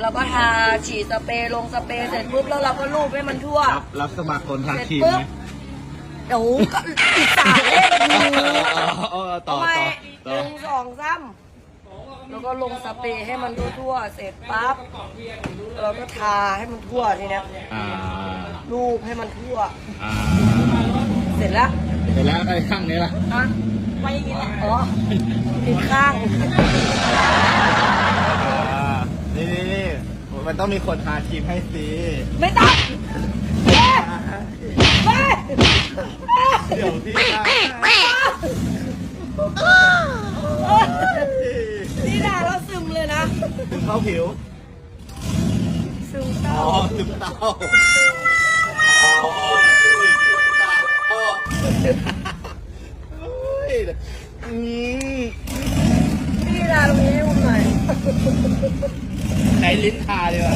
เราก็ทาฉีดสเปรย์ลงสเปรย์เสร็จปุ๊บแล้วเราก็ลูบให้มันทั่ว รับรับสมัครคนทาเสร็จครีมปุ๊ไหบมเดี๋ยวก็อีกสามเลขอยู่อ๋อต่อทำไมต่อหต่อนึ่งสองสามแล้วก็ลงสเปรย์ให้มันทั่วๆเสร็จปั๊บเราก็ทาให้มันทั่วทีเนี้ยอ่าลูบให้มันทั่ว อ่าเสร็จแล้วเสร็จแล้วไอ้ข้างนี้ล่ะอะไปอย่างนี้แหละอ๋ออีกข้าง อ่านี่นี่นี่ มันต้องมีคนทาครีมให้สิไม่ต้องเอ๊ะเอ๊ะเดี๋ยวพี่ทานี่ด่าเราซึมเลยนะ ถึงเข้าผิว ซึมเศร้าอ๋อถึงเต้าอ๋อเฮ้ยอืมพี่ด่าตรงนี้ให้ผมหน่อยใช้ ลิ้นทาดีกว่า